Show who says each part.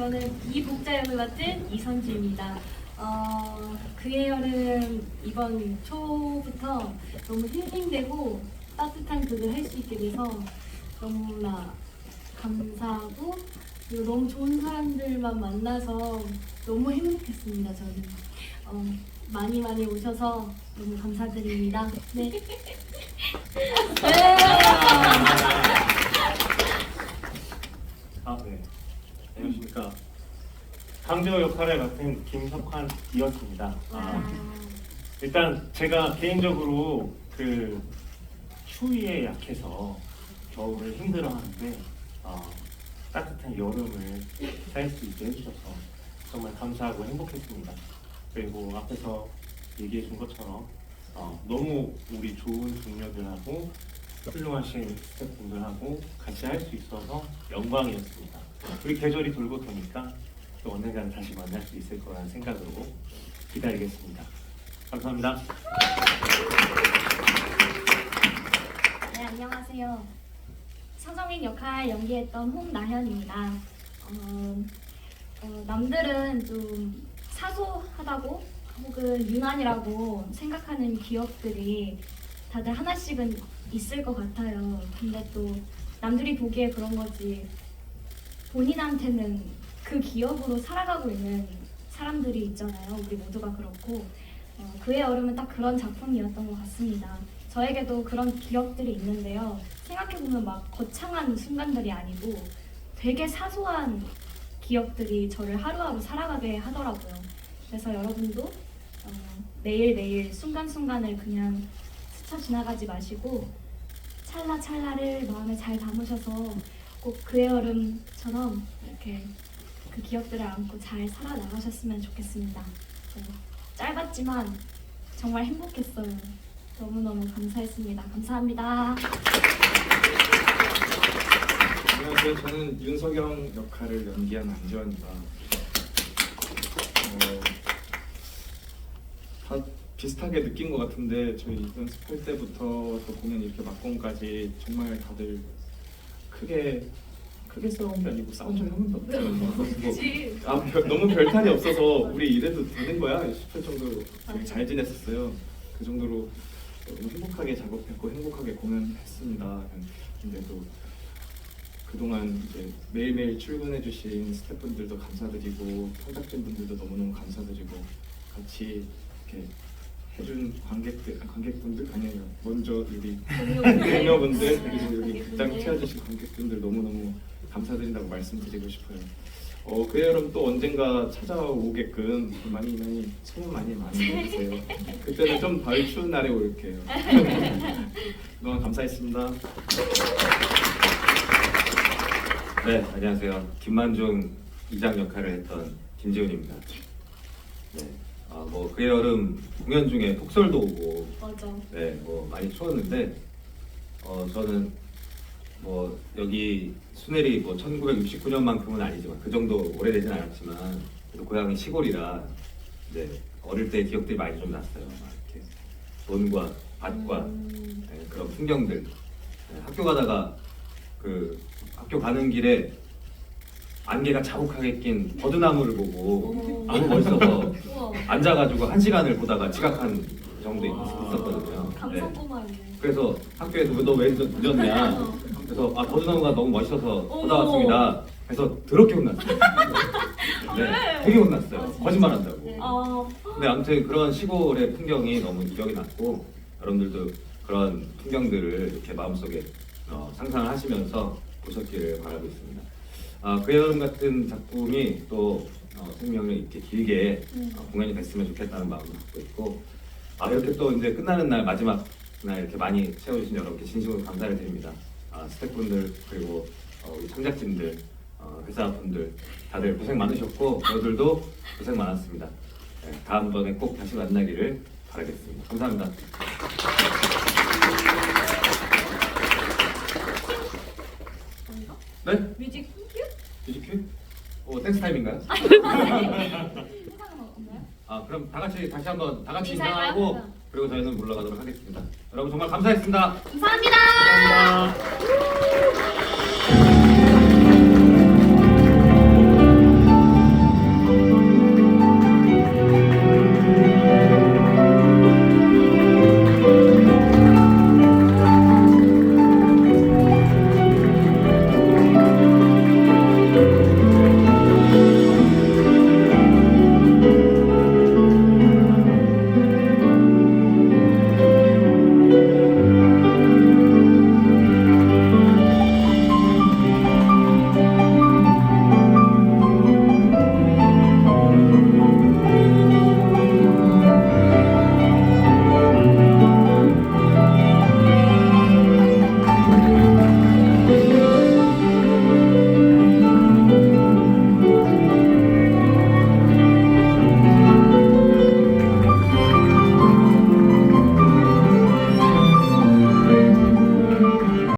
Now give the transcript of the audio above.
Speaker 1: 저는 이복자 역을 맡은 이선주입니다. 어, 그의 여름 이번 초부터 너무 힐링되고 따뜻한 극을 할 수 있게 돼서 너무나 감사하고 그리고 너무 좋은 사람들만 만나서 너무 행복했습니다. 저는 어, 많이 많이 오셔서 너무 감사드립니다. 네.
Speaker 2: 아, 네. 안녕하십니까. 강조 역할을 맡은 김석환 이었습니다. 아, 일단 제가 개인적으로 그 추위에 약해서 겨울을 힘들어하는데 어, 따뜻한 여름을 살 수 있게 해주셔서 정말 감사하고 행복했습니다. 그리고 앞에서 얘기해 준 것처럼 어, 너무 우리 좋은 동료들하고 훌륭하신 스태프분들하고 같이 할 수 있어서 영광이었습니다. 우리 계절이 돌고 도니까 또 언젠가는 다시 만날 수 있을 거라는 생각으로 기다리겠습니다. 감사합니다.
Speaker 1: 네, 안녕하세요. 서정인 역할 연기했던 홍나현입니다. 어, 어, 남들은 좀 사소하다고 혹은 유난이라고 생각하는 기억들이 다들 하나씩은 있을 것 같아요. 근데 또 남들이 보기에 그런 거지 본인한테는 그 기억으로 살아가고 있는 사람들이 있잖아요. 우리 모두가 그렇고 어, 그의 얼음은 딱 그런 작품이었던 것 같습니다. 저에게도 그런 기억들이 있는데요. 생각해보면 막 거창한 순간들이 아니고 되게 사소한 기억들이 저를 하루하루 살아가게 하더라고요. 그래서 여러분도 어, 매일매일 순간순간을 그냥 스쳐 지나가지 마시고 찰나찰나를 마음에 잘 담으셔서 꼭 그의 얼음처럼 이렇게 그 기억들을 안고 잘 살아나가셨으면 좋겠습니다. 어, 짧았지만 정말 행복했어요. 너무너무 감사했습니다. 감사합니다.
Speaker 3: 안녕하세요. 저는 윤석영 역할을 연기한 안지원입니다. 어, 다 비슷하게 느낀 것 같은데 저희 연습할 때부터 저 공연 이렇게 막공까지 정말 다들 크게 크게 싸운 게 아니고 싸운 적이 한 번도 없어요. 뭐, 아, 별- 너무 별탈이 없어서 우리 이래도 되는 거야 싶을 정도로 되게 잘 지냈었어요. 그 정도로 너무 행복하게 작업했고 행복하게 공연했습니다. 근데 또 그동안 이제 매일매일 출근해주신 스태프분들도 감사드리고 창작진 분들도 너무너무 감사드리고 같이 이렇게 해준 관객들 아, 관객분들 아니에요 먼저 우리 동료분들 그리고 여기 극장 채워주신 관객분들 너무너무 감사드린다고 말씀드리고 싶어요. 어, 그 여름 또 언젠가 찾아오게끔 많이 많이 소문 많이 많이 해주세요. 그때는 좀 덜 추운 날에 올게요. 그동안 감사했습니다.
Speaker 4: 네, 안녕하세요. 김만중 이장 역할을 했던 김지훈입니다. 네, 아, 뭐 그의 여름 공연 중에 폭설도 오고,
Speaker 1: 맞아.
Speaker 4: 네, 뭐 많이 추웠는데, 어 저는 뭐 여기 수내리 뭐 1969년만큼은 아니지만 그 정도 오래되진 않았지만 그래도 고향이 시골이라 네, 어릴 때 기억들이 많이 좀 났어요. 막 이렇게 논과 밭과
Speaker 1: 음,
Speaker 4: 네, 그런 풍경들 네, 학교 가다가 그 학교 가는 길에 안개가 자욱하게 낀 버드나무를 보고 너무 멋있어서. 앉아가지고 한 시간을 보다가 지각한 정도 있었거든요. 네.
Speaker 1: 감성 꼬마였네.
Speaker 4: 그래서 학교에서 너왜 늦었냐? 그래서 아 버드나무가 너무 멋있어서 보다 왔습니다. 그래서 더럽게 혼났어요. 네, 되게 혼났어요.
Speaker 1: 아?
Speaker 4: 거짓말한다고.
Speaker 1: 네.
Speaker 5: 어,
Speaker 4: 근데 아무튼 그런 시골의 풍경이 너무 기억이 났고 여러분들도 그런 풍경들을 이렇게 마음속에 어, 상상을 하시면서 보셨기를 바라고 있습니다. 아, 그 여름 같은 작품이 또 어, 생명을 이렇게 길게 어, 공연이 됐으면 좋겠다는 마음을 갖고 있고 아, 이렇게 또 이제 끝나는 날 마지막 날 이렇게 많이 채워주신 여러분께 진심으로 감사를 드립니다. 아, 스태프분들 그리고 어, 우리 창작진들 어, 회사분들 다들 고생 많으셨고 저들도 고생 많았습니다. 네, 다음번에 꼭 다시 만나기를 바라겠습니다. 감사합니다. 네?
Speaker 1: 뮤직?
Speaker 4: 어, 댄스
Speaker 1: 타임인가요?
Speaker 4: 아 그럼 다 같이 다시 한번 다 같이
Speaker 1: 인사할까요?
Speaker 4: 인사하고 그리고 저희는 물러가도록 하겠습니다. 여러분 정말 감사했습니다.
Speaker 1: 감사합니다.
Speaker 2: 감사합니다.